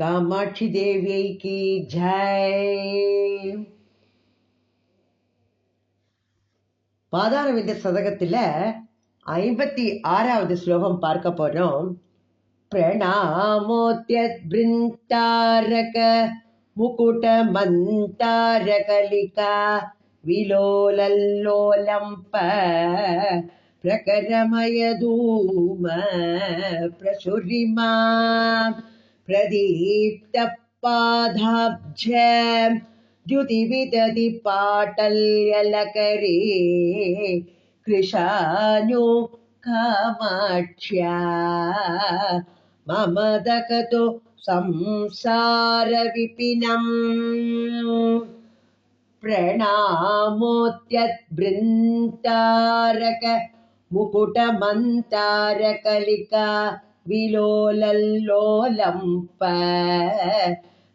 காமாட்சி தேவிக்கு ஜெய். பாதாரவிந்த சதகத்துல ஐம்பத்தி ஆறாவது ஸ்லோகம் பார்க்க போறோம். பிரணாமோத்யத் பிருந்தாரக முகுட மந்தாரகலிகா விலோலல்லோலம்ப பிரகரமயதூம பிரசுரிமா प्रदीप्तपादाब्ज द्युतिविदधि पाटल्यलकरे कृशानो कामाक्ष्या मम दकतो संसारविपिनम्। प्रणामोत्यद्बृन्तारक मुकुटमन्तारकलिका विलोलल्लोलम्प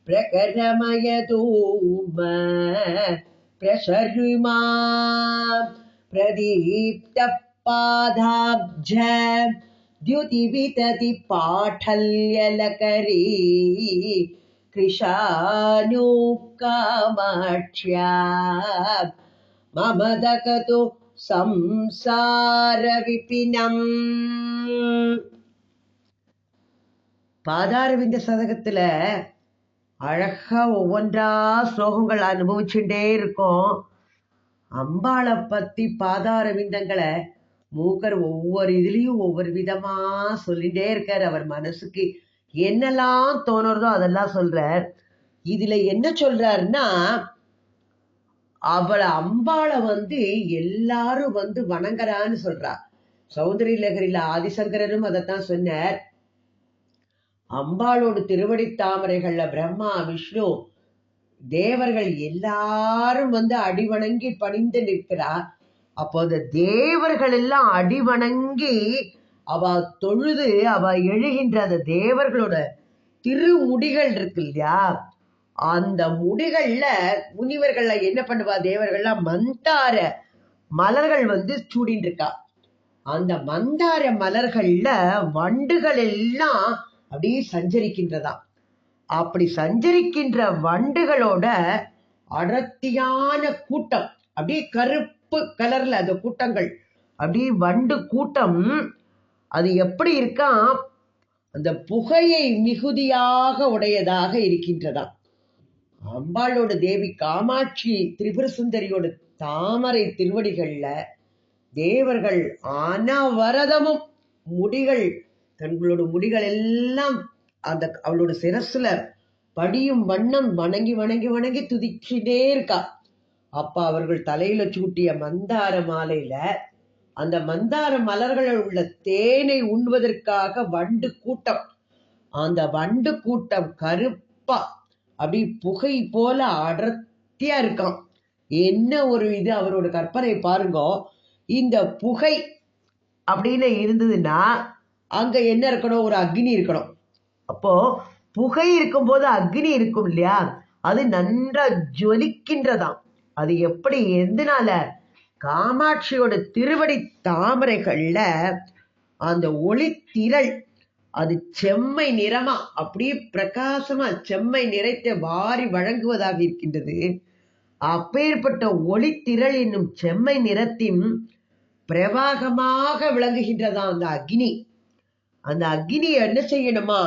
प्रकरमयधूम प्रशर्मा प्रदीप्तपादाब्ज द्युतिवितति पाठल्यलकरी कृशानुकामाक्ष्या मम दकतु संसारविपिनम् பாதாரவிந்த சதகத்துல அழகா ஒவ்வொன்றா ஸ்லோகங்கள் அனுபவிச்சுட்டே இருக்கும். அம்பாளை பத்தி பாதாரவிந்தங்களை மூக்கர் ஒவ்வொரு இதுலயும் ஒவ்வொரு விதமா சொல்லிட்டே இருக்கார். அவர் மனசுக்கு என்னெல்லாம் தோணுறதோ அதெல்லாம் சொல்றார். இதுல என்ன சொல்றாருன்னா அவளை அம்பாளை வந்து எல்லாரும் வந்து வணங்குறான்னு சொல்றா. சௌந்தரிய லகரில ஆதிசங்கரரும் அதைத்தான் சொன்னார். அம்பாளோட திருவடி தாமரைகள்ல பிரம்மா விஷ்ணு தேவர்கள் எல்லாரும் வந்து அடிவணங்கி பணிந்து நிற்கிறா அப்போ அந்த தேவர்கள் எல்லாம் அடிவணங்கி அவ தொழுது அவ எழுகின்ற அந்த தேவர்களோட திருமுடிகள் இருக்கு இல்லையா? அந்த முடிகள்ல முனிவர்கள்ல என்ன பண்ணுவா? தேவர்கள்லாம் மந்தார மலர்கள் வந்து சூடின்னு இருக்கா அந்த மந்தார மலர்கள்ல வண்டுகள் எல்லாம் அப்படியே சஞ்சரிக்கின்றதாம் அப்படி சஞ்சரிக்கின்ற வண்டுகளோட அடர்த்தியான கூட்டம் அப்படியே கருப்பு கலர்ல அந்த கூட்டங்கள் அப்படியே வண்டு கூட்டம் அது எப்படி இருக்கா? அந்த புகையை மிகுதியாக உடையதாக இருக்கின்றதாம் அம்பாளோட தேவி காமாட்சி திரிபுர சுந்தரியோட தாமரை திருவடிகள்ல தேவர்கள் அனவரதமும் முடிகள் தங்களோட முடிகள் எல்லாம் அந்த அவளோட சிரசுல படியும் வண்ணம் வணங்கி வணங்கி வணங்கி துதிச்சுட்டே இருக்கா. அப்ப அவர்கள் தலையில சூட்டிய மந்தார மாலையில அந்த மந்தார மலர்கள் உள்ள தேனை உண்பதற்காக வண்டு கூட்டம். அந்த வண்டு கூட்டம் கருப்பா அப்படி புகை போல அடர்த்தியா இருக்கான் என்ன ஒரு இது அவரோட கற்பனை பாருங்க. இந்த புகை அப்படின்னு இருந்ததுன்னா அங்க என்ன இருக்கணும்? ஒரு அக்னி இருக்கணும். அப்போ புகை இருக்கும்போது அக்னி இருக்கும் இல்லையா? அது நன்றா ஜொலிக்கின்றதாம். அது எப்படி எதனால? காமாட்சியோட திருவடி தாமரைகள்ல அந்த ஒளி திரள் அது செம்மை நிறமா அப்படியே பிரகாசமா செம்மை நிறைத்த வாரி வழங்குவதாக இருக்கின்றது. அப்பேற்பட்ட ஒளி திரள் என்னும் செம்மை நிறத்தின் பிரவாகமாக விளங்குகின்றதாம் அந்த அக்னி. அந்த அக்னியை என்ன செய்யணுமா?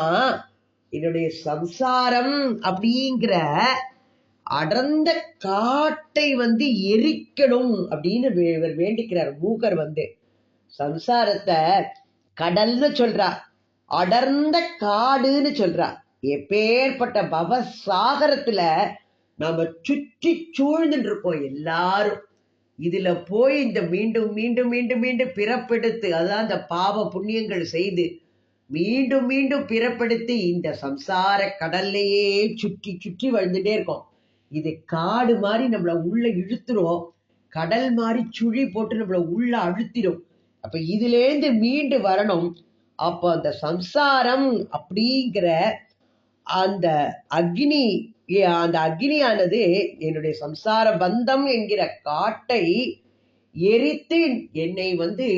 என்னுடைய சம்சாரம் அப்படிங்கிற அடர்ந்த காட்டை வந்து எரிக்கணும் அப்படின்னு இவர் வேண்டிக்கிறார். மூகர் வந்து சம்சாரத்தை கடல்னு சொல்றார் அடர்ந்த காடுன்னு சொல்றார் எப்பேற்பட்ட பவசாகரத்துல நாம சுற்றி சூழ்ந்துட்டு இருக்கோம் எல்லாரும். இதுல போய் இந்த மீண்டும் மீண்டும் மீண்டும் மீண்டும் பிறப்பெடுத்து அதான் அந்த பாவ புண்ணியங்கள் செய்து மீண்டும் மீண்டும் பிறப்படுத்தி இந்த சம்சார கடல்லையே சுற்றி சுற்றி வாழ்ந்துட்டே இருக்கோம். இது காடு மாதிரி நம்மளை உள்ள இழுத்துரும். கடல் மாதிரி சுழி போட்டு நம்மளை உள்ள அழுத்திடும் அப்ப இதுலேருந்து மீண்டு வரணும். அப்போ அந்த சம்சாரம் அப்படிங்கிற அந்த அக்னி அந்த அக்னியானது என்னுடைய சம்சார பந்தம் என்கிற காட்டை எரித்து என்னை வந்து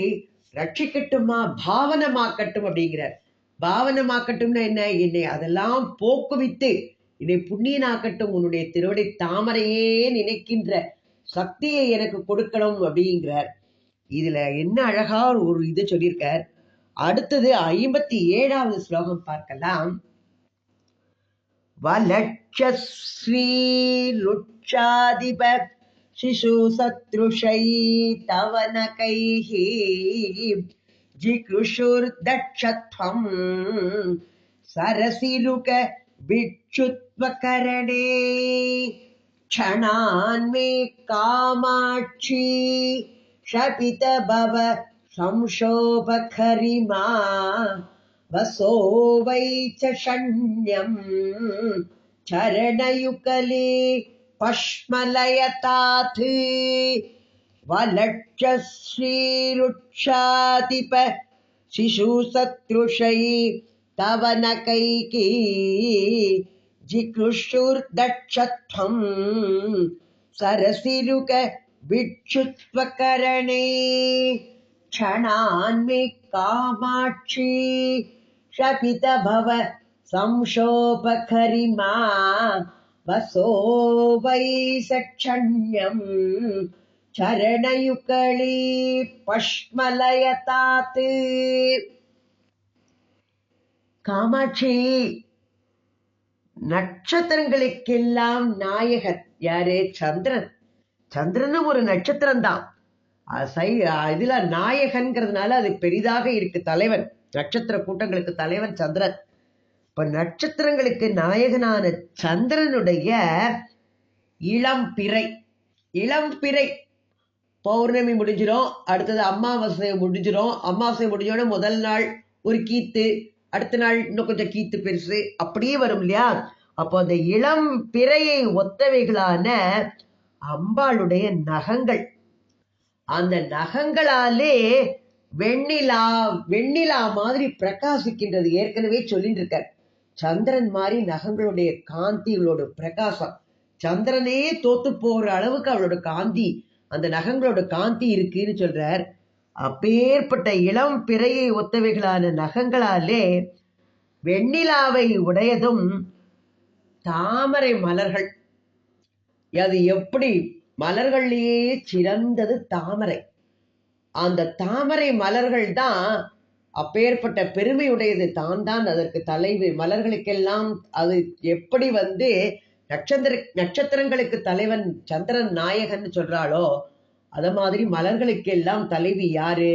ரட்சிக்கட்டுமா பாவனமாக்கட்டும் அப்படிங்கிறார். பாவனமாக்கட்டும்னா என்ன? என்னை அதெல்லாம் போக்குவித்து என்னை புண்ணியனாக்கட்டும். உன்னுடைய திருவடை தாமரையே நினைக்கின்ற சக்தியை எனக்கு கொடுக்கணும் அப்படிங்கிறார். இதுல என்ன அழகா ஒரு இது சொல்லியிருக்கார். அடுத்தது ஐம்பத்தி ஏழாவது ஸ்லோகம் பார்க்கலாம். வலட்சஸ்ரீலுட்சாதிப சிசு சத்ருஷை தவன தவனகைஹி जिकृषुर्दक्षत्वम् सरसिलुक भिक्षुत्वकरणे क्षणान्मे कामाक्षी शपित भव संशोभखरिमा। वसो वै च षण्यम् चरणयुकले पश्मलयतात् वलक्षश्रीरुक्षातिप शिशुसदृशै तव नकैकी जिकृषुर्दक्षत्वम् सरसिरुक भिक्षुत्वकरणे क्षणान्मे कामाक्षी शपित भव संशोभकरिमा वसो वै सक्षण्यम्। चरणयुकली पश्मलयतात् காமாட்சி நட்சத்திரங்களுக்கெல்லாம் நாயகன் யாரு சந்திரன் சந்திரனும் ஒரு நட்சத்திரம் தான் இதுல நாயகன்கிறதுனால அது பெரிதாக இருக்கு தலைவன் நட்சத்திர கூட்டங்களுக்கு தலைவன் சந்திரன் இப்ப நட்சத்திரங்களுக்கு நாயகனான சந்திரனுடைய இளம் பிறை இளம் பிறை பௌர்ணமி முடிஞ்சிரும். அடுத்தது அமாவாசை முடிஞ்சிரும். அமாவாசை முடிஞ்சோட முதல் நாள் ஒரு கீத்து அடுத்த நாள் இன்னும் கொஞ்சம் கீத்து பெருசு அப்படியே வரும் இல்லையா? அப்போ அந்த இளம் பிறையை ஒத்தவைகளான அம்பாளுடைய நகங்கள். அந்த நகங்களாலே வெண்ணிலா வெண்ணிலா மாதிரி பிரகாசிக்கின்றது ஏற்கனவே சொல்லிட்டு இருக்கார் சந்திரன் மாதிரி நகங்களுடைய காந்திகளோட பிரகாசம். சந்திரனே தோத்து போகிற அளவுக்கு அவளோட காந்தி அந்த நகங்களோட காந்தி இருக்குன்னு சொல்றார். அப்பேற்பட்ட இளம் பிறையை ஒத்தவைகளான நகங்களாலே வெண்ணிலாவை உடையதும் தாமரை மலர்கள். அது எப்படி? மலர்கள்லேயே சிறந்தது தாமரை. அந்த தாமரை மலர்கள் தான் அப்பேற்பட்ட பெருமையுடையது. தான் தான் அதற்கு தலைவி. மலர்களுக்கெல்லாம் அது எப்படி வந்து நட்சத்திர நட்சத்திரங்களுக்கு தலைவன் சந்திரன் நாயகன் சொல்றாளோ அத மாதிரி மலர்களுக்கெல்லாம் தலைவி யாரு?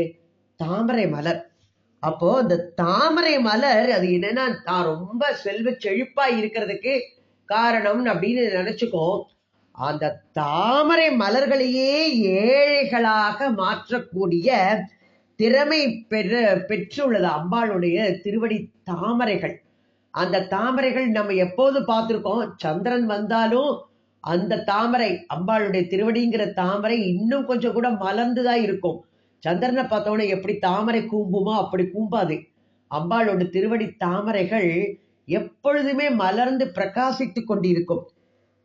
தாமரை மலர். அப்போ அந்த தாமரை மலர் அது என்னன்னா நான் ரொம்ப செல்வ செழிப்பா இருக்கிறதுக்கு காரணம் அப்படின்னு நினைச்சுக்கோ அந்த தாமரை மலர்களையே ஏழைகளாக மாற்றக்கூடிய திறமை பெற பெற்றுள்ளது அம்பாளுடைய திருவடி தாமரைகள். அந்த தாமரைகள் நம்ம எப்போது பார்த்திருக்கோம்? சந்திரன் வந்தாலும் அந்த தாமரை அம்பாளுடைய திருவடிங்கிற தாமரை இன்னும் கொஞ்சம் கூட மலர்ந்துதான் இருக்கும். சந்திரனை பார்த்தோன்னே எப்படி தாமரை கூம்புமோ? அப்படி கூம்பாது. அம்பாளோட திருவடி தாமரைகள் எப்பொழுதுமே மலர்ந்து பிரகாசித்து கொண்டிருக்கும்.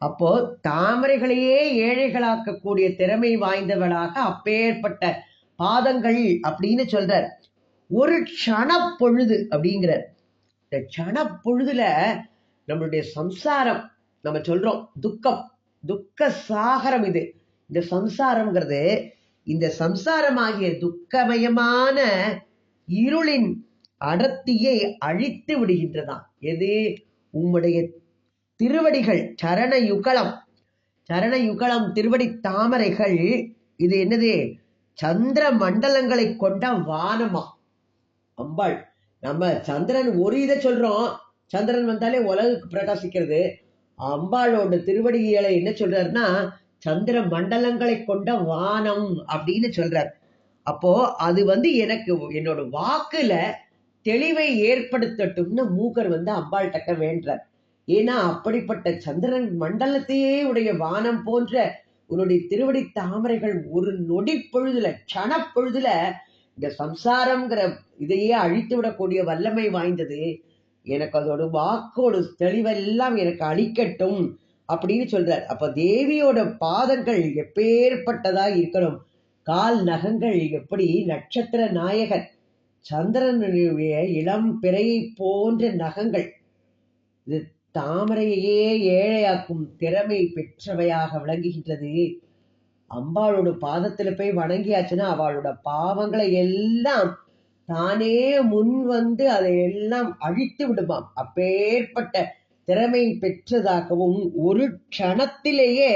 அப்போ தாமரைகளையே ஏழைகளாக்கக்கூடிய திறமை வாய்ந்தவளாக அப்பேற்பட்ட பாதங்கள் அப்படின்னு சொல்றார். ஒரு க்ஷண பொழுது அப்படிங்கிறார். இந்த சன பொழுதுல நம்மளுடைய சம்சாரம் நம்ம சொல்றோம் துக்கம் துக்க சாகரம் இது. இந்த சம்சாரம்ங்கிறது இந்த சம்சாரமாகிய துக்கமயமான இருளின் அடர்த்தியை அழித்து விடுகின்றதாம். எது? உம்முடைய திருவடிகள் சரண யுகலம் சரண யுகலம் திருவடி தாமரைகள் இது என்னது? சந்திர மண்டலங்களை கொண்ட வானமா அம்பாள் நம்ம சந்திரன் ஒரு இதை சொல்றோம். சந்திரன் வந்தாலே உலகுக்கு பிரகாசிக்கிறது. அம்பாளோட திருவடிகளை என்ன சொல்றாருன்னா சந்திர மண்டலங்களை கொண்ட வானம் அப்படின்னு சொல்றார். அப்போ அது வந்து எனக்கு என்னோட வாக்குல தெளிவை ஏற்படுத்தட்டும்னு மூக்கர் வந்து அம்பாள் டக்க வேண்டார் ஏன்னா அப்படிப்பட்ட சந்திரன் மண்டலத்தையே உடைய வானம் போன்ற உன்னுடைய திருவடி தாமரைகள் ஒரு நொடி பொழுதுல க்ஷண பொழுதுல இந்த சம்சாரம்ங்கிற இதையே அழித்து விடக்கூடிய வல்லமை வாய்ந்தது. எனக்கு அதோட வாக்கோட தெளிவெல்லாம் எனக்கு அழிக்கட்டும் அப்படின்னு சொல்றார். அப்ப தேவியோட பாதங்கள் எப்பேற்பட்டதா இருக்கணும்? கால் நகங்கள் எப்படி? நட்சத்திர நாயகன் சந்திரனுடைய இளம் பிறையை போன்ற நகங்கள். இது தாமரையையே ஏழையாக்கும் திறமை பெற்றவையாக விளங்குகின்றது. அம்பாளோட பாதத்துல போய் வணங்கியாச்சுன்னா அவளோட பாவங்களை எல்லாம் தானே முன் வந்து அதை எல்லாம் அழித்து விடுமாம். அப்பேற்பட்ட திறமை பெற்றதாகவும் ஒரு க்ஷணத்திலேயே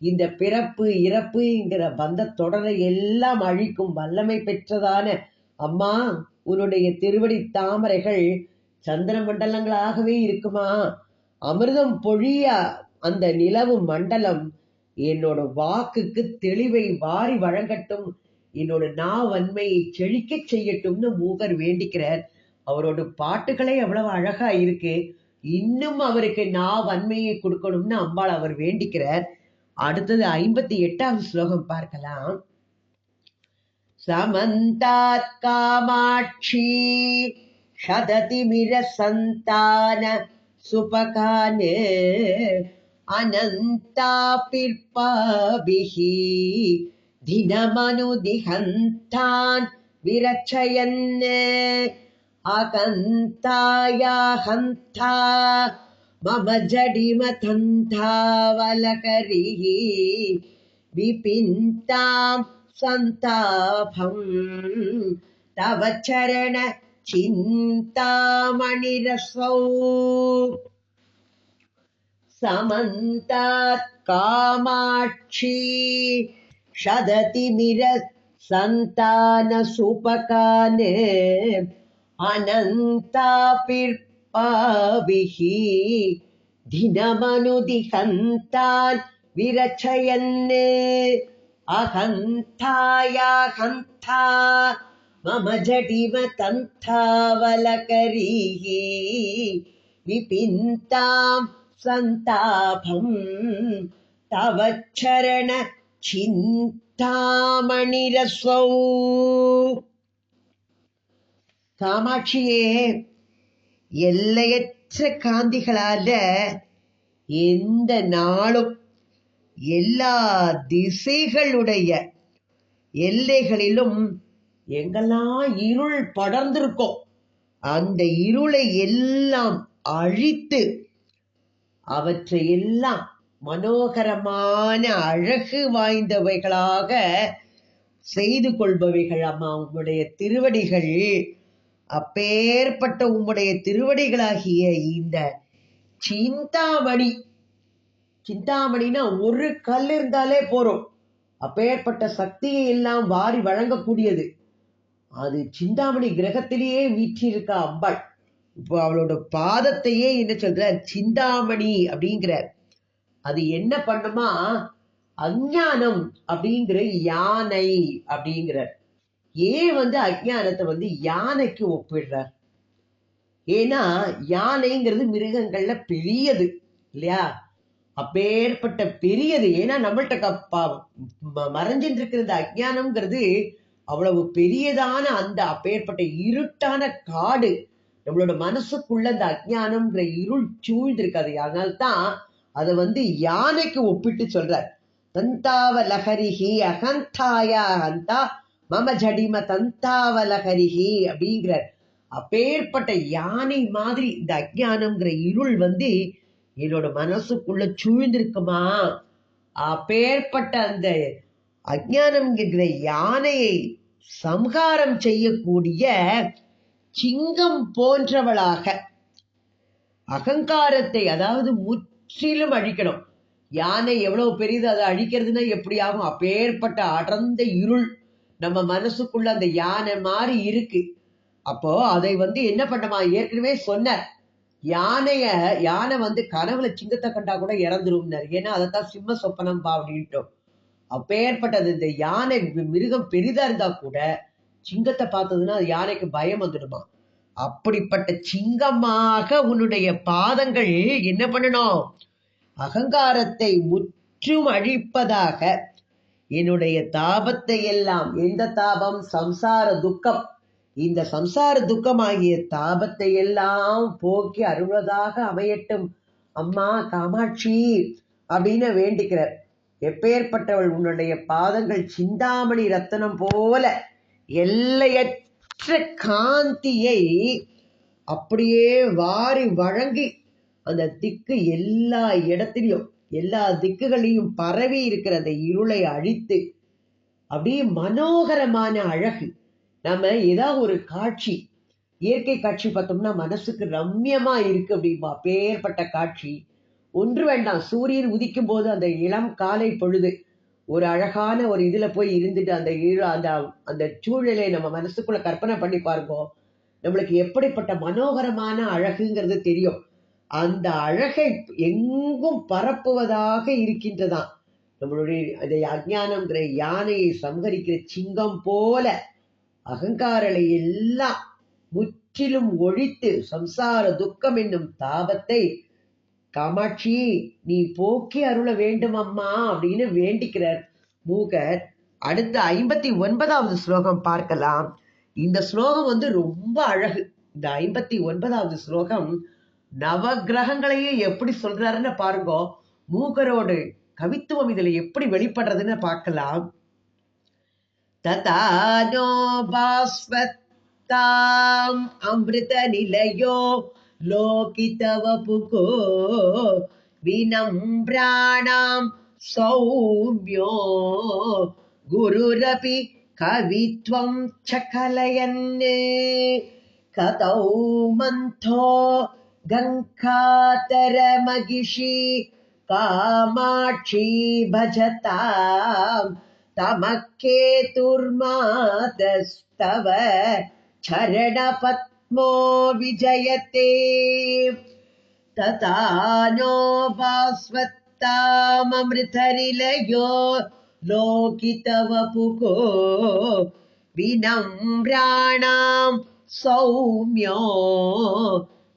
இந்த பிறப்பு இறப்புங்கிற பந்த தொடரை எல்லாம் அழிக்கும் வல்லமை பெற்றதான அம்மா உன்னுடைய திருவடி தாமரைகள் சந்திர மண்டலங்களாகவே இருக்குமா? அமிர்தம் பொழிய அந்த நிலவு மண்டலம் என்னோட வாக்குக்கு தெளிவை வாரி வழங்கட்டும். என்னோட நா வன்மையை செழிக்க செய்யட்டும்னு மூகர் வேண்டிக்கிறார். அவரோட பாட்டுகளே எவ்வளவு அழகா இருக்கு. இன்னும் அவருக்கு நா வன்மையை கொடுக்கணும்னு அம்பாள் அவர் வேண்டிக்கிறார். அடுத்தது ஐம்பத்தி எட்டாவது ஸ்லோகம் பார்க்கலாம். சமந்தாத் காமாட்சி சததிமிர சந்தான சுபகானே अनन्तापिर्पाभिः दिनमनुदिहन्तान् विरचयन् अकन्ताया हन्ता मम जडिमतन्तावलकरिः विपिन्तां सन्तापम् तव चरण चिन्तामणिरसौ समन्तात् कामाक्षी शदतिमिर सन्तानसुपकान् अनन्तापिर्पाभिः दिनमनुदिहन्तान् विरचयन् अहन्ताया हन्ता मम जडिम तन्थावलकरीः சந்தாபம். தவச்சரண சிந்தாமணிரஸ்வௌ காமாட்சியே எல்லையற்ற காந்திகளால எந்த நாளும் எல்லா திசைகளுடைய எல்லைகளிலும் எங்கெல்லாம் இருள் படர்ந்திருக்கோம் அந்த இருளை எல்லாம் அழித்து அவற்றை எல்லாம் மனோகரமான அழகு வாய்ந்தவைகளாக செய்து கொள்பவைகள் அம்மா. உங்களுடைய திருவடிகள் அப்பேற்பட்ட உம்முடைய திருவடிகளாகிய இந்த சிந்தாமணி. சிந்தாமணினா ஒரு கல் இருந்தாலே போறோம். அப்பேற்பட்ட சக்தியை எல்லாம் வாரி வழங்கக்கூடியது. அது சிந்தாமணி கிரகத்திலேயே வீற்றிருக்க அம்பாள். இப்போ அவளோட பாதத்தையே என்ன சொல்ற சிந்தாமணி அப்படிங்கிறார். அது என்ன பண்ணுமா? அஞ்ஞானம் அப்படிங்கிற யானை அப்படிங்கிறார். ஏன் வந்து அஜ்ஞானத்தை வந்து யானைக்கு ஒப்பிடுறார்? ஏன்னா யானைங்கிறது மிருகங்கள்ல பெரியது இல்லையா? அப்பேற்பட்ட பெரியது. ஏன்னா நம்மள்ட்ட கப்பா மறைஞ்சிட்டு இருக்கிற இந்த அஜ்ஞானம்ங்கிறது அவ்வளவு பெரியதான அந்த அப்பேற்பட்ட இருட்டான காடு. நம்மளோட மனசுக்குள்ள அந்த அஜ்ஞானம்ங்கிற இருள் சூழ்ந்திருக்காது. அதனால்தான் அதை வந்து யானைக்கு ஒப்பிட்டு சொல்றார். தந்தாவ லஹரிஹி அகந்தாயா அகந்தா மம ஜடிம தந்தாவ லஹரிஹி அப்படிங்கிறார். அப்பேற்பட்ட யானை மாதிரி இந்த அஜ்ஞானம்ங்கிற இருள் வந்து என்னோட மனசுக்குள்ள சூழ்ந்திருக்குமா? அப்பேற்பட்ட அந்த அஜ்ஞானம்ங்கிற யானையை சம்ஹாரம் செய்யக்கூடிய சிங்கம் போன்றவளாக. அகங்காரத்தை அதாவது முற்றிலும் அழிக்கணும். யானை எவ்வளவு பெரியது அதை அழிக்கிறதுனா எப்படி ஆகும்? அப்பேற்பட்ட அடர்ந்த இருள் நம்ம மனசுக்குள்ள அந்த யானை மாதிரி இருக்கு. அப்போ அதை வந்து என்ன பண்ணமா? ஏற்கனவே சொன்னார். யானைய யானை வந்து கனவுல சிங்கத்தை கண்டா கூட இறந்துரும்னார். ஏன்னா அதைத்தான் சிம்ம சொப்பனம் பா அப்படின்ட்டோம். அப்பேற்பட்டது இந்த யானை மிருகம் பெரிதா இருந்தா கூட சிங்கத்தை பார்த்ததுன்னா அது யானைக்கு பயம் வந்துடுமா? அப்படிப்பட்ட சிங்கமாக உன்னுடைய பாதங்கள் என்ன பண்ணணும்? அகங்காரத்தை முற்றும் அழிப்பதாக என்னுடைய தாபத்தை எல்லாம் எந்த தாபம்? சம்சார துக்கம். இந்த சம்சார துக்கமாகிய தாபத்தை எல்லாம் போக்கி அருள்வதாக அமையட்டும். அம்மா காமாட்சி அப்படின்னு வேண்டிக்கிறார். எப்பேற்பட்டவள் உன்னுடைய பாதங்கள் சிந்தாமணி ரத்தனம் போல எல்லையற்ற காந்தியை அப்படியே வாரி வழங்கி அந்த திக்கு எல்லா இடத்துலையும் எல்லா திக்குகளையும் பரவி இருக்கிற அந்த இருளை அழித்து அப்படியே மனோகரமான அழகு. நம்ம ஏதாவது ஒரு காட்சி இயற்கை காட்சி பார்த்தோம்னா மனசுக்கு ரம்யமா இருக்கு அப்படிம்பா பேர்பட்ட காட்சி. ஒன்று வேண்டாம் சூரியன் உதிக்கும் போது அந்த இளம் காலை பொழுது ஒரு அழகான ஒரு இதுல போய் இருந்துட்டு அந்த ஈழ அந்த அந்த சூழலை நம்ம மனசுக்குள்ள கற்பனை பண்ணி பார்ப்போம் நம்மளுக்கு எப்படிப்பட்ட மனோகரமான அழகுங்கிறது தெரியும். அந்த அழகை எங்கும் பரப்புவதாக இருக்கின்றதாம். நம்மளுடைய அந்த அஜ்ஞானம்ங்கிற யானையை சம்ஹரிக்கிற சிங்கம் போல அகங்காரலை எல்லாம் முற்றிலும் ஒழித்து சம்சார துக்கம் என்னும் தாபத்தை காமாட்சி நீ போக்கி அருள வேண்டும் அம்மா அப்படின்னு வேண்டிக்கிறார். மூகர் அடுத்த ஐம்பத்தி ஒன்பதாவது ஸ்லோகம் பார்க்கலாம். இந்த ஸ்லோகம் வந்து ரொம்ப அழகு. இந்த ஐம்பத்தி ஒன்பதாவது ஸ்லோகம் நவகிரகங்களையே எப்படி சொல்றாருன்னு பாருங்க. மூகரோடு கவித்துவம் இதுல எப்படி வெளிப்படுறதுன்னு பார்க்கலாம். ததானோ பாஸ்வத்தாம் அமிர்த நிலையோ लोकितवपुको विनम्राणां सौम्यो। गुरुरपि कवित्वं च कलयन् कतौ मन्थो गङ्खातरमगिषि कामाक्षी भजतां। तमः केतुर्मातस्तव चरणपत् तथा नो भास्वत्ताममृतनिलयो लोकितवपुको विनम्राणां सौम्यो।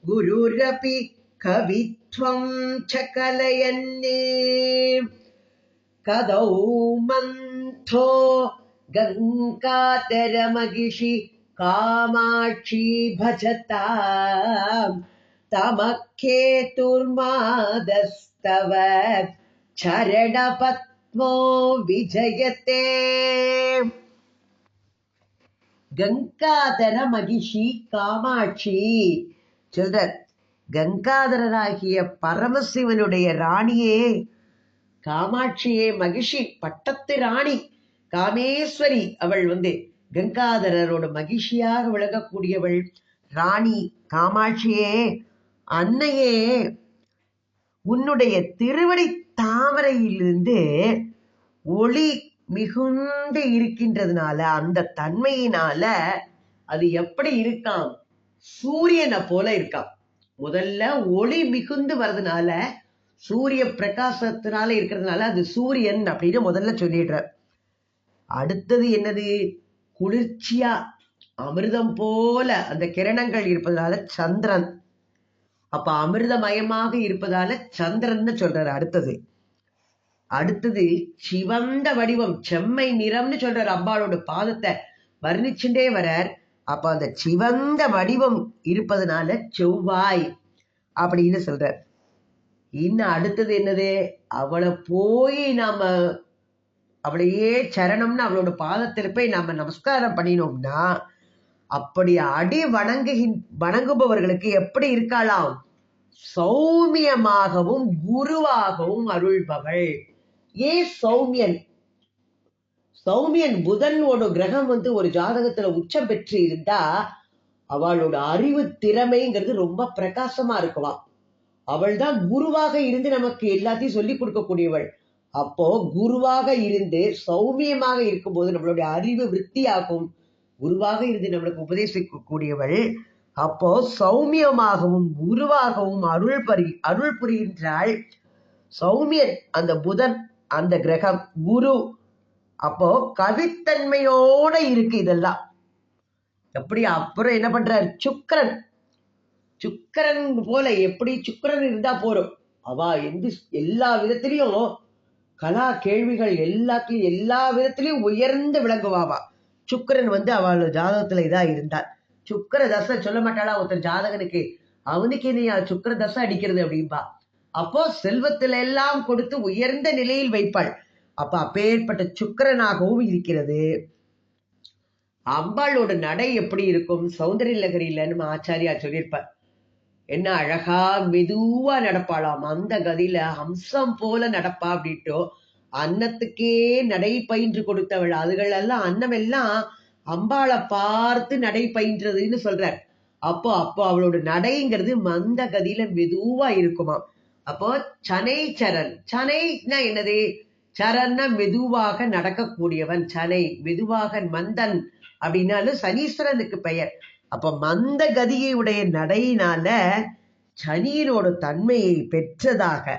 गुरुरपि कवित्वं च कलयन्ने। कदौ मन्थो गङ्गातरमगिषि कामाक्षी भजताम् तमः केतुर्मादस्तव चरणपद्मो विजयते கங்காதர மகிஷி காமாட்சி சொல்றார் கங்காதரராகிய பரமசிவனுடைய ராணியே காமாட்சியே மகிஷி பட்டத்து ராணி காமேஸ்வரி அவள் வந்து கங்காதரரோட மகிழ்ச்சியாக விளங்கக்கூடியவள் ராணி காமாட்சியே அன்னையே உன்னுடைய திருவடி தாமரையிலிருந்து ஒளி மிகுந்து இருக்கின்றதுனால அந்த தன்மையினால அது எப்படி இருக்காம்? சூரியனை போல இருக்காம். முதல்ல ஒளி மிகுந்து வர்றதுனால சூரிய பிரகாசத்தினால இருக்கிறதுனால அது சூரியன் அப்படின்னு முதல்ல சொல்லிடுற அடுத்தது என்னது? குளிர்ச்சியா அமிர்தம் போல அந்த கிரணங்கள் இருப்பதால சந்திரன். அப்ப அமிர்தமயமாக இருப்பதால சந்திரன் சொல்றாரு அடுத்தது. அடுத்தது சிவந்த வடிவம் செம்மை நிறம்னு சொல்றாரு அம்பாளோட பாதத்தை. வர்ணிச்சுட்டே வரார். அப்ப அந்த சிவந்த வடிவம் இருப்பதனால செவ்வாய் அப்படின்னு சொல்றார். இன்னும் அடுத்தது என்னது? அவளை போய் நாம அவளையே சரணம்னு அவளோட பாதத்தில் போய் நாம நமஸ்காரம் பண்ணினோம்னா அப்படி அடி வணங்குகின் வணங்குபவர்களுக்கு எப்படி இருக்கலாம் சௌமியமாகவும் குருவாகவும் அருள்பவள். ஏன் சௌமியன்? சௌமியன் புதனோட கிரகம் வந்து ஒரு ஜாதகத்துல உச்சம் பெற்று இருந்தா அவளோட அறிவு திறமைங்கிறது ரொம்ப பிரகாசமா இருக்கலாம் அவள் தான் குருவாக இருந்து நமக்கு எல்லாத்தையும் சொல்லி கொடுக்கக்கூடியவள். அப்போ குருவாக இருந்து சௌமியமாக இருக்கும்போது நம்மளுடைய அறிவு விருத்தியாகும். குருவாக இருந்து நம்மளுக்கு உபதேசிக்கக்கூடியவள். அப்போ சௌமியமாகவும் குருவாகவும் அருள் பரி அருள் புரிகின்றாள். சௌமியன் அந்த புதன் அந்த கிரகம் குரு. அப்போ கவித்தன்மையோட இருக்கு இதெல்லாம். எப்படி அப்புறம் என்ன பண்றார்? சுக்கரன். சுக்கரன் போல எப்படி சுக்கரன் இருந்தா போறோம் அவ எந்த எல்லா விதத்திலையும் கலா கேள்விகள் எல்லாத்துலயும் எல்லா விதத்திலையும் உயர்ந்து விளங்குவாவா? சுக்கரன் வந்து அவள் ஜாதகத்துல இதா இருந்தார். சுக்கர தசை சொல்ல மாட்டாளா? ஒருத்தர் ஜாதகனுக்கு அவனுக்கு என்னையா சுக்கர தசை அடிக்கிறது? அப்படின்பா அப்போ செல்வத்துல எல்லாம் கொடுத்து உயர்ந்த நிலையில் வைப்பாள். அப்ப அப்பேற்பட்ட சுக்கரனாகவும் இருக்கிறது. அம்பாளோட நடை எப்படி இருக்கும்? சௌந்தரிய லகரியில ஆச்சாரியா சொல்லியிருப்பார். என்ன அழகா மெதுவா நடப்பாளாம். அந்த கதியில ஹம்சம் போல நடப்பா அப்படின்ட்டோ அன்னத்துக்கே நடை பயின்று கொடுத்தவள். அதுகள் எல்லாம் அன்னம் எல்லாம் அம்பாளை பார்த்து நடை பயின்றதுன்னு சொல்றார். அப்போ அப்போ அவளோட நடைங்கிறது மந்த கதியில மெதுவா இருக்குமாம். அப்போ சனை சரண். சனைனா என்னது? சரண்னா மெதுவாக நடக்கக்கூடியவன். சனை மெதுவாக மந்தன் அப்படின்னாலும் சனீஸ்வரனுக்கு பெயர். அப்ப மந்த கதியுடைய நடையினால சனியினோட தன்மையை பெற்றதாக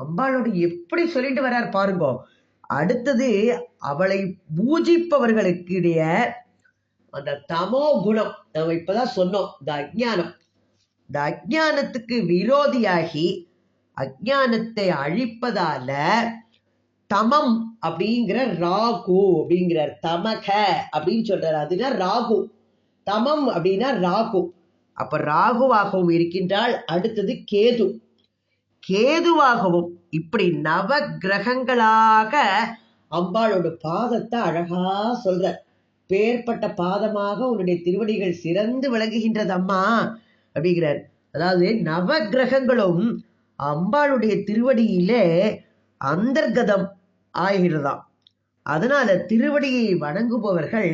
அம்பாளோட எப்படி சொல்லிட்டு வர்றார் பாருங்க. அடுத்தது அவளை பூஜிப்பவர்களுக்கிடைய அந்த தமோ குணம். நம்ம இப்பதான் சொன்னோம் இந்த அஜானம் இந்த அஜானத்துக்கு விரோதியாகி அஜானத்தை அழிப்பதால தமம் அப்படிங்கிற ராகு அப்படிங்கிறார். தமக அப்படின்னு சொல்றாரு. அதுதான் ராகு. தமம் அப்படின்னா ராகு. அப்ப ராகுவாகவும் இருக்கின்றால் அடுத்தது கேது. கேதுவாகவும் இப்படி நவ கிரகங்களாக அம்பாளோட பாதத்தை அழகா சொல்ற பேர்பட்ட பாதமாக உன்னுடைய திருவடிகள் சிறந்து விளங்குகின்றது அம்மா அப்படிங்கிறார். அதாவது நவ கிரகங்களும் அம்பாளுடைய திருவடியிலே அந்தர்கதம் ஆகிறதாம் அதனால திருவடியை வணங்குபவர்கள்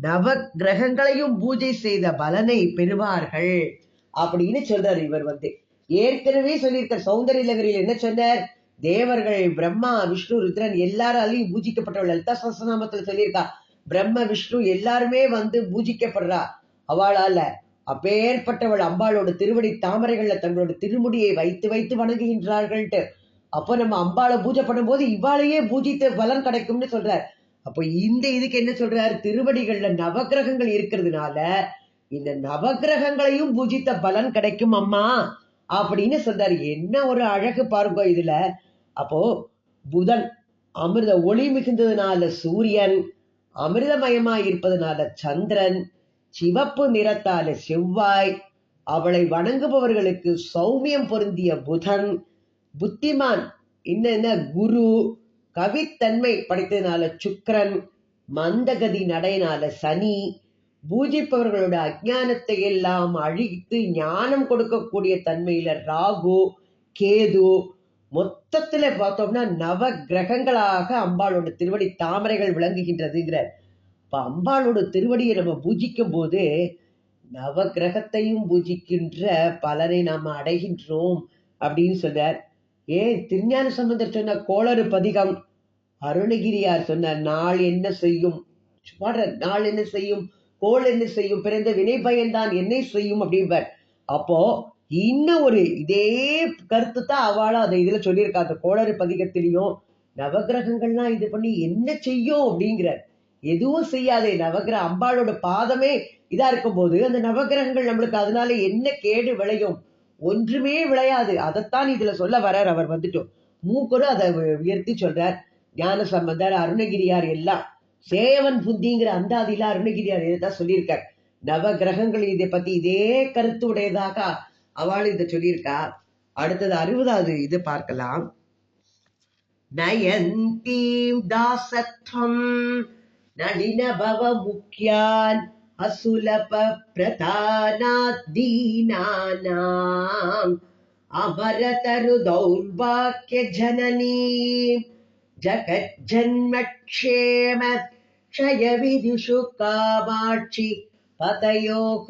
நவ கிரகங்களையும் பூஜை செய்த பலனை பெறுவார்கள். அப்படின்னு சொல்றார் இவர் வந்து. ஏற்கனவே சொல்லியிருக்க சௌந்தரிய நகரில் என்ன சொன்னார்? தேவர்கள் பிரம்மா விஷ்ணு ருத்ரன் எல்லாராலையும் பூஜிக்கப்பட்டவள் லலிதா சஹஸ்ரநாமத்துல சொல்லியிருக்கா. பிரம்ம விஷ்ணு எல்லாருமே வந்து பூஜிக்கப்படுறா. அவளால அப்பேற்பட்டவள் அம்பாளோட திருவடி தாமரைகள்ல தங்களோட திருமுடியை வைத்து வைத்து வணங்குகின்றார்கள்ட்டு. அப்போ நம்ம அம்பாளை பூஜை பண்ணும்போது இவ்வாளையே பூஜித்த பலன் கிடைக்கும்னு சொல்றார். அப்போ இந்த இதுக்கு என்ன சொல்றாரு? திருவடிகள்ல நவகிரகங்கள் இருக்கிறதுனால இந்த நவகிரகங்களையும் பூஜித்த பலன் கிடைக்கும் அம்மா அப்படின்னு சொல்றாரு. என்ன ஒரு அழகு பாருங்க இதுல. அப்போ புதன் அமிர்த ஒளி மிகுந்ததுனால சூரியன் அமிர்தமயமா இருப்பதனால சந்திரன் சிவப்பு நிறத்தால செவ்வாய் அவளை வணங்குபவர்களுக்கு சௌமியம் பொருந்திய புதன் புத்திமான் என்னென்ன குரு கவித்தன்மை படைத்ததுனால சுக்கரன் மந்தகதி நடையினால சனி பூஜிப்பவர்களோட அஜானத்தை எல்லாம் அழித்து ஞானம் கொடுக்கக்கூடிய தன்மையில ராகு கேது மொத்தத்துல பார்த்தோம்னா நவ கிரகங்களாக அம்பாளோட திருவடி தாமரைகள் விளங்குகின்றதுங்கிறார். இப்ப அம்பாளோட திருவடியை நம்ம பூஜிக்கும் போது நவ கிரகத்தையும் பூஜிக்கின்ற பலனை நாம அடைகின்றோம் அப்படின்னு சொல்றார். ஏன்? திருஞான சம்பந்தர் சொன்ன கோளறு பதிகம் அருணகிரியார் சொன்ன நாள் என்ன செய்யும்? பாடுற நாள் என்ன செய்யும்? கோள் என்ன செய்யும்? பிறந்த வினை பயன்தான் என்னை செய்யும்? அப்படிம்பார். அப்போ இன்னும் ஒரு இதே கருத்து தான் அவளும் அதை இதுல சொல்லியிருக்கா. அந்த கோளறு பதிகத்திலையும் நவகிரகங்கள்லாம் இது பண்ணி என்ன செய்யும்? அப்படிங்கிறார். எதுவும் செய்யாதே நவகிரக அம்பாளோட பாதமே இதா இருக்கும்போது அந்த நவகிரகங்கள் நம்மளுக்கு அதனால என்ன கேடு விளையும்? ஒன்றுமே விளையாது. அதைத்தான் இதுல சொல்ல வர்றார் அவர் வந்துட்டோம் மூக்கரும் அதை உயர்த்தி சொல்றார். ஞான சம்பந்தர் அருணகிரியார் எல்லாம் சேவன் புத்திங்கிற அந்தாதியில அருணகிரியார் தான் சொல்லியிருக்கார். நவ கிரகங்கள் இதை பத்தி இதே கருத்து உடையதாக அவள் இதை சொல்லியிருக்கா. அடுத்தது அறுபதாவது இது பார்க்கலாம். நயந்தீம் தாசத்வம் நளினபவ முக்கியான் அசுலப பிரதானாதீனானாம் அமரதரு தௌர்பாக்கிய ஜனனி जगज्जन्मक्षेम क्षयविदुषु कामाक्षि पतयोः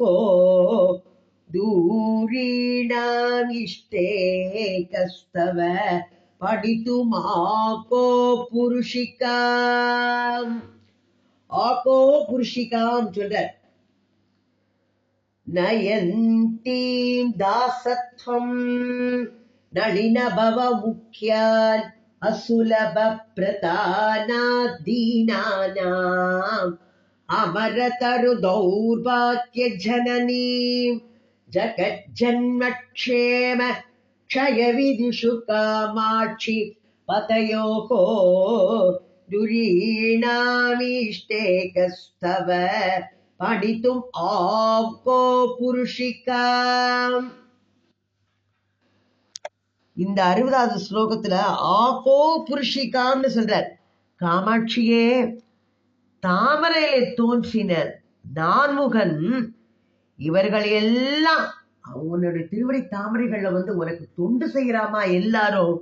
दूरीणामिष्टेकस्तव पठितुमाको पुरुषिकाम् ஆகோ புருஷிகாம் சொல்றார் நயந்தீம் தாசத்வம் நளினபவ முக்கியான் ्रताना दीनाना जगज्जन्मक्षेम क्षयविदिषु कामाक्षि पतयोः दुरीणामीष्टेकस्तव पठितुम् आ को पुरुषिका। இந்த அறுபதாவது ஸ்லோகத்துல ஆகோ புருஷிகான்னு சொல்றார். காமாட்சியே தாமரையிலே தோன்றின நான்முகன். இவர்கள் எல்லாம் அவனுடைய திருவடி தாமரைகள்ல வந்து உனக்கு தொண்டு செய்யறாமா எல்லாரும்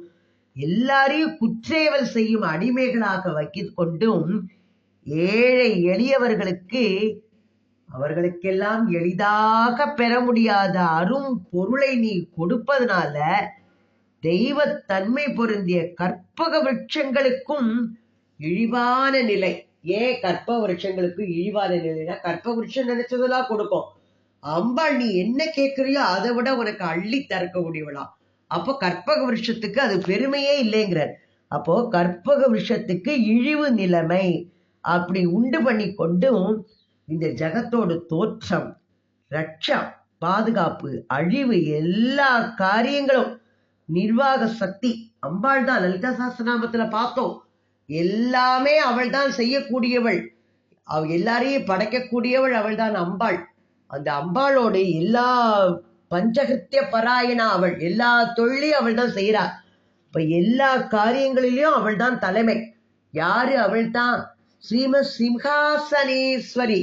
எல்லாரையும் குற்றேவல் செய்யும் அடிமைகளாக வைக்க கொண்டும் ஏழை எளியவர்களுக்கு அவர்களுக்கெல்லாம் எளிதாக பெற முடியாத அரும் பொருளை நீ கொடுப்பதனால தெய்வத்தன்மை பொருந்திய கற்பக விருட்சங்களுக்கும் இழிவான நிலை. ஏன் கற்ப விருட்சங்களுக்கு இழிவான நிலைனா கற்ப விருட்சம் நினைச்சதெல்லாம் கொடுக்கும். அம்பாள் நீ என்ன கேட்கிறியோ அதை விட உனக்கு அள்ளி தரக்க முடியவளா அப்போ கற்பக விருஷத்துக்கு அது பெருமையே இல்லைங்கிறார். அப்போ கற்பக விருட்சத்துக்கு இழிவு நிலைமை அப்படி உண்டு பண்ணி கொண்டும் இந்த ஜகத்தோட தோற்றம் ரட்சம் பாதுகாப்பு அழிவு எல்லா காரியங்களும் நிர்வாக சக்தி. அம்பாள் தான் லலிதா சாஸ்திரநாமத்துல பார்த்தோம். எல்லாமே அவள் தான் செய்யக்கூடியவள். அவ எல்லாரையும் படைக்கக்கூடியவள் அவள் தான் அம்பாள். அந்த அம்பாளோட எல்லா பஞ்சகிருத்திய பராயணா அவள். எல்லா தொழிலையும் அவள் தான் செய்யறா இப்ப எல்லா காரியங்களிலும் அவள் தான் தலைமை. யாரு அவள் தான் ஸ்ரீம சிம்ஹாசனேஸ்வரி.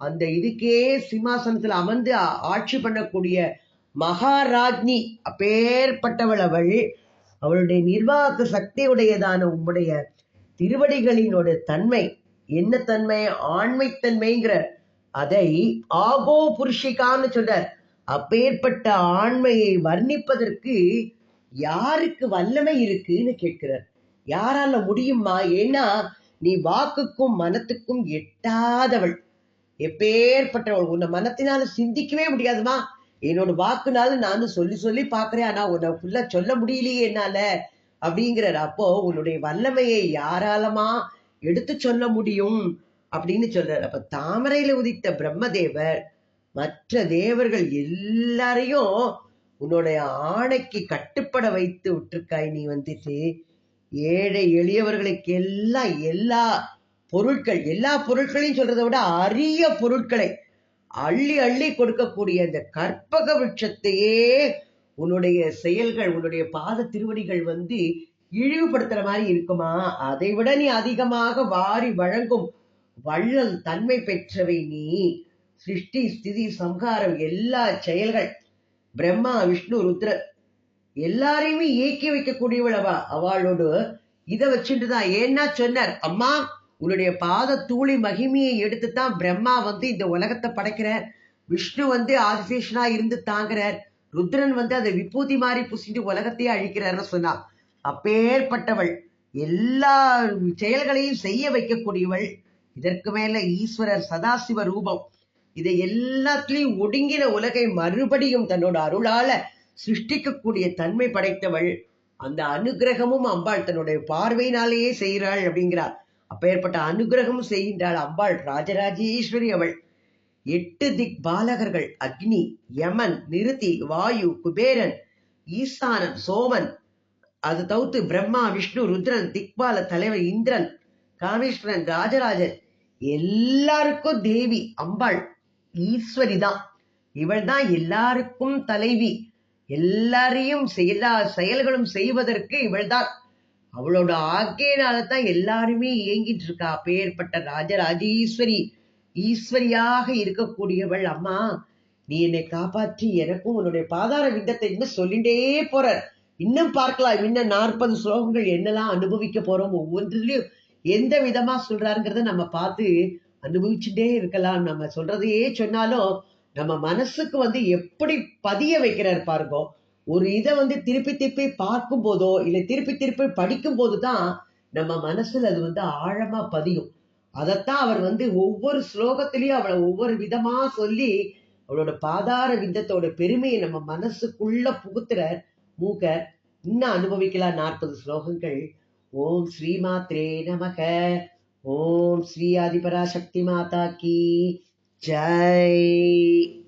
அந்த இதுக்கே சிம்மாசனத்துல அமர்ந்து ஆட்சி பண்ணக்கூடிய மகாராஜ்னி அப்பேற்பட்டவள் அவள் அவளுடைய நிர்வாக சக்தியுடையதான உம்முடைய திருவடிகளினோட தன்மை என்ன தன்மை? ஆண்மைத்தன்மைங்கிற அதை ஆகோ புருஷிகான்னு சொல்றார். அப்பேற்பட்ட ஆண்மையை வர்ணிப்பதற்கு யாருக்கு வல்லமை இருக்குன்னு கேட்கிறார். யாரால முடியுமா? ஏன்னா நீ வாக்குக்கும் மனத்துக்கும் எட்டாதவள். எப்பேற்பட்டவள். உன்னை மனத்தினால சிந்திக்கவே முடியாதுமா? என்னோட வாக்குனால நானும் சொல்லி சொல்லி பாக்குறேன் ஆனா உன்னை ஃபுல்லாக சொல்ல முடியலையே என்னால. அப்படிங்கிறார். அப்போ உன்னுடைய வல்லமையை யாராலமா எடுத்து சொல்ல முடியும்? அப்படின்னு சொல்றார். அப்ப தாமரையில உதித்த பிரம்மதேவர் மற்ற தேவர்கள் எல்லாரையும் உன்னுடைய ஆணைக்கு கட்டுப்பட வைத்து விட்டுருக்காய் நீ வந்துட்டு. ஏழை எளியவர்களுக்கு எல்லாம் எல்லா பொருட்கள் எல்லா பொருட்களையும் சொல்றதை விட அரிய பொருட்களை அள்ளி அள்ளி கொடுக்கக்கூடிய அந்த கற்பக விருட்சத்தையே உன்னுடைய செயல்கள் உன்னுடைய பாத திருவடிகள் வந்து இழிவுபடுத்துற மாதிரி இருக்குமா? அதை விட நீ அதிகமாக வாரி வழங்கும் வள்ளல் தன்மை பெற்றவை நீ. சிருஷ்டி ஸ்திதி சம்ஹாரம் எல்லா செயல்கள் பிரம்மா விஷ்ணு ருத்ரர் எல்லாரையுமே இயக்கி வைக்கக்கூடியவளவா அவளோடு இதை வச்சுட்டு தான் ஏன்னா சொன்னார் அம்மா உன்னுடைய பாத தூளி மகிமையை எடுத்து தான் பிரம்மா வந்து இந்த உலகத்தை படைக்கிறார். விஷ்ணு வந்து ஆதிசேஷனா இருந்து தாங்குறார். ருத்ரன் வந்து அதை விபூதி மாதிரி புசிஞ்சு உலகத்தையே அழிக்கிறார்னு சொன்னான் அப்பேற்பட்டவள் எல்லா செயல்களையும் செய்ய வைக்கக்கூடியவள் இதற்கு மேல ஈஸ்வரர் சதாசிவ ரூபம். இதை எல்லாத்துலயும் ஒடுங்கின உலகை மறுபடியும் தன்னோட அருளால சிருஷ்டிக்கக்கூடிய தன்மை படைத்தவள். அந்த அனுகிரகமும் அம்பாள் தன்னுடைய பார்வையினாலேயே செய்கிறாள் அப்படிங்கிறார். அப்பேற்பட்ட அனுகிரகம் செய்கின்றாள் அம்பாள் ராஜராஜேஸ்வரி அவள். எட்டு திக் பாலகர்கள் அக்னி யமன் நிருதி வாயு குபேரன் ஈசானன் சோமன் அது தவிர்த்து பிரம்மா விஷ்ணு ருத்ரன் திக்பால தலைவர் இந்திரன் காமேஸ்வரன் ராஜராஜன் எல்லாருக்கும் தேவி அம்பாள் ஈஸ்வரி தான். இவள் தான் எல்லாருக்கும் தலைவி. எல்லாரையும் எல்லா செயல்களும் செய்வதற்கு இவள்தான் அவளோட ஆக்கையினால தான் எல்லாருமே இயங்கிட்டு இருக்கா. அப்பேற்பட்ட ராஜராஜேஸ்வரி. ஈஸ்வரியாக இருக்கக்கூடியவள் அம்மா. நீ என்னை காப்பாற்றி எனக்கும் உன்னுடைய பாதார விந்தத்தை இன்னும் சொல்லிட்டே போறார். இன்னும் பார்க்கலாம் இன்னும் நாற்பது ஸ்லோகங்கள் என்னெல்லாம் அனுபவிக்க போறோம். ஒவ்வொன்றிலையும் எந்த விதமா சொல்றாருங்கிறத நம்ம பார்த்து அனுபவிச்சுட்டே இருக்கலாம். நம்ம சொல்றதையே சொன்னாலும் நம்ம மனசுக்கு வந்து எப்படி பதிய வைக்கிறார் பாருங்க. ஒரு இதை வந்து திருப்பி திருப்பி பார்க்கும் போதோ இல்லை திருப்பி திருப்பி படிக்கும் போது தான் நம்ம மனசுல அது வந்து ஆழமா பதியும். அதைத்தான் அவர் வந்து ஒவ்வொரு ஸ்லோகத்திலையும் அவளை ஒவ்வொரு விதமா சொல்லி அவளோட பாதார விந்தத்தோட பெருமையை நம்ம மனசுக்குள்ள புகுத்துற மூக்க இன்னும் அனுபவிக்கலாம் நாற்பது ஸ்லோகங்கள். ஓம் ஸ்ரீமாத்ரே நமக. ஓம் ஸ்ரீ ஆதிபராசக்தி மாதா கி. ஜெய்.